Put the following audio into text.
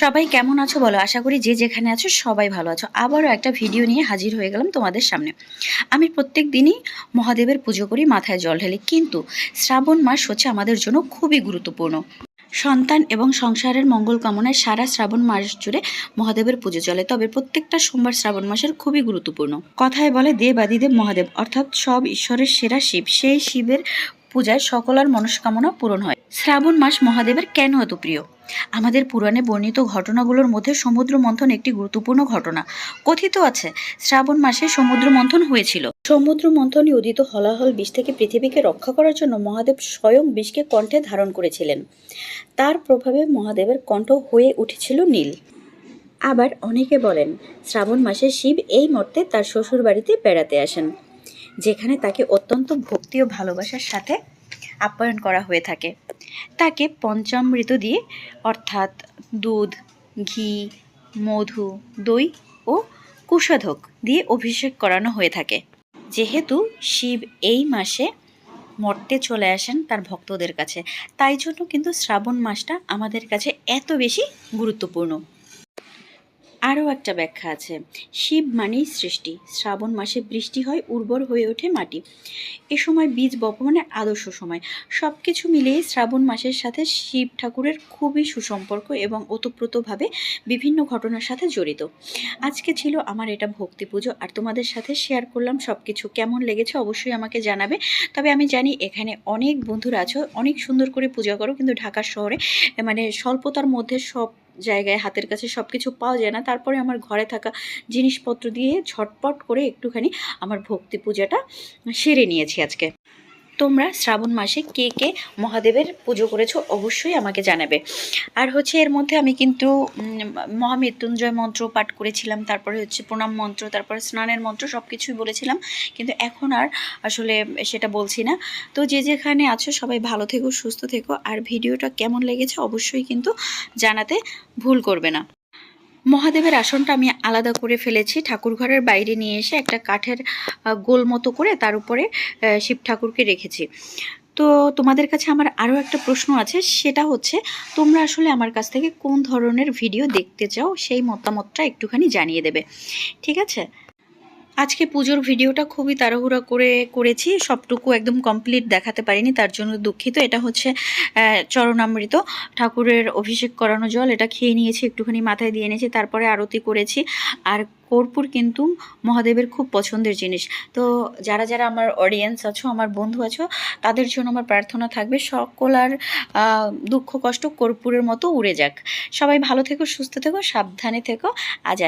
সবাই কেমন আছো বলো? আশা করি যে যেখানে আছো সবাই ভালো আছো। আবারও একটা ভিডিও নিয়ে হাজির হয়ে গেলাম তোমাদের সামনে। আমি প্রত্যেক দিনই মহাদেবের পুজো করি, মাথায় জল ঢালি। কিন্তু শ্রাবণ মাস হচ্ছে আমাদের জন্য খুবই গুরুত্বপূর্ণ। সন্তান এবং সংসারের মঙ্গল কামনায় সারা শ্রাবণ মাস জুড়ে মহাদেবের পুজো চলে। তবে প্রত্যেকটা সোমবার শ্রাবণ মাসের খুবই গুরুত্বপূর্ণ। কথায় বলে দেব আদিদেব মহাদেব, অর্থাৎ সব ঈশ্বরের সেরা শিব। সেই শিবের পূজায় সকলার মনস্কামনা পূরণ হয়। শ্রাবণ মাস মহাদেবের কেন এত প্রিয়? আমাদের পুরাণে বর্ণিত ঘটনাগুলোর মধ্যে সমুদ্র মন্থন একটি গুরুত্বপূর্ণ ঘটনা। কথিত আছে, শ্রাবণ মাসে সমুদ্র মন্থন হয়েছিল। সমুদ্র মন্থনে উদিত হলাহল বিষ থেকে পৃথিবীকে রক্ষা করার জন্য মহাদেব স্বয়ং বিষকে কণ্ঠে ধারণ করেছিলেন। তার প্রভাবে মহাদেবের কণ্ঠ হয়ে উঠেছিল নীল। আবার অনেকে বলেন, শ্রাবণ মাসে শিব এই মর্তে তার শ্বশুর বাড়িতে বেড়াতে আসেন, যেখানে তাকে অত্যন্ত ভক্তি ও ভালোবাসার সাথে আপ্যায়ন করা হয়ে থাকে। তাকে পঞ্চামৃত দিয়ে অর্থাৎ দুধ, ঘি, মধু, দই ও কুশাধক দিয়ে অভিষেক করানো হয়ে থাকে। যেহেতু শিব এই মাসে মর্তে চলে আসেন তার ভক্তদের কাছে, তাই জন্য কিন্তু শ্রাবণ মাসটা আমাদের কাছে এত বেশি গুরুত্বপূর্ণ। আরও একটা ব্যাখ্যা আছে। শিব মানেই সৃষ্টি। শ্রাবণ মাসে বৃষ্টি হয়, উর্বর হয়ে ওঠে মাটি। এ সময় বীজ বপনের আদর্শ সময়। সব কিছু মিলিয়ে শ্রাবণ মাসের সাথে শিব ঠাকুরের খুবই সুসম্পর্ক এবং ওতপ্রোতভাবে বিভিন্ন ঘটনার সাথে জড়িত। আজকে ছিল আমার এটা ভক্তি পুজো আর তোমাদের সাথে শেয়ার করলাম সব কিছু কেমন লেগেছে অবশ্যই আমাকে জানাবে। তবে আমি জানি এখানে অনেক বন্ধুরা আছো, অনেক সুন্দর করে পূজা করো। কিন্তু ঢাকা শহরে মানে স্বল্পতার মধ্যে সব জায়গায় হাতের কাছে সব কিছু পাওয়া যায় না। তারপরে আমার ঘরে থাকা জিনিসপত্র দিয়ে ছটপট করে একটুখানি আমার ভক্তি পূজাটা সেরে নিয়েছি আজকে। তোমরা শ্রাবণ মাসে কে কে মহাদেবের পুজো করেছ অবশ্যই আমাকে জানাবে। আর হচ্ছে এর মধ্যে আমি কিন্তু মহামৃত্যুঞ্জয় মন্ত্র পাঠ করেছিলাম, তারপরে হচ্ছে প্রণাম মন্ত্র, তারপরে স্নানের মন্ত্র সব কিছুই বলেছিলাম, কিন্তু এখন আর আসলে সেটা বলছি না। তো যে যেখানে আছো সবাই ভালো থেকো, সুস্থ থেকো, আর ভিডিওটা কেমন লেগেছে অবশ্যই কিন্তু জানাতে ভুল করবে না। মহাদেবের আসনটা আমি আলাদা করে ফেলেছি। ঠাকুরঘরের বাইরে নিয়ে এসে একটা কাঠের গোল মতো করে তার উপরে শিব ঠাকুরকে রেখেছি। তো তোমাদের কাছে আমার আরও একটা প্রশ্ন আছে, সেটা হচ্ছে, তোমরা আসলে আমার কাছ থেকে কোন ধরনের ভিডিও দেখতে চাও? সেই মতামতটা একটুখানি জানিয়ে দেবে। ঠিক আছে? আজকে পুজোর ভিডিওটা খুবই তাড়াহুড়া করে করেছি, সবটুকু একদম কমপ্লিট দেখাতে পারিনি, তার জন্য দুঃখিত। এটা হচ্ছে চরণামৃত। ঠাকুরের অভিষেক করানো জল, এটা খেয়ে নিয়েছি, একটুখানি মাথায় দিয়ে নিয়েছি তারপরে আরতি করেছি। আর কর্পূর কিন্তু মহাদেবের খুব পছন্দের জিনিস। তো যারা যারা আমার অডিয়েন্স আছো, আমার বন্ধু আছো, তাদের জন্য আমার প্রার্থনা থাকবে, সকল আর দুঃখ কষ্ট কর্পূরের মতো উড়ে যাক। সবাই ভালো থেকো, সুস্থ থেকো, সাবধানে থেকো। আজ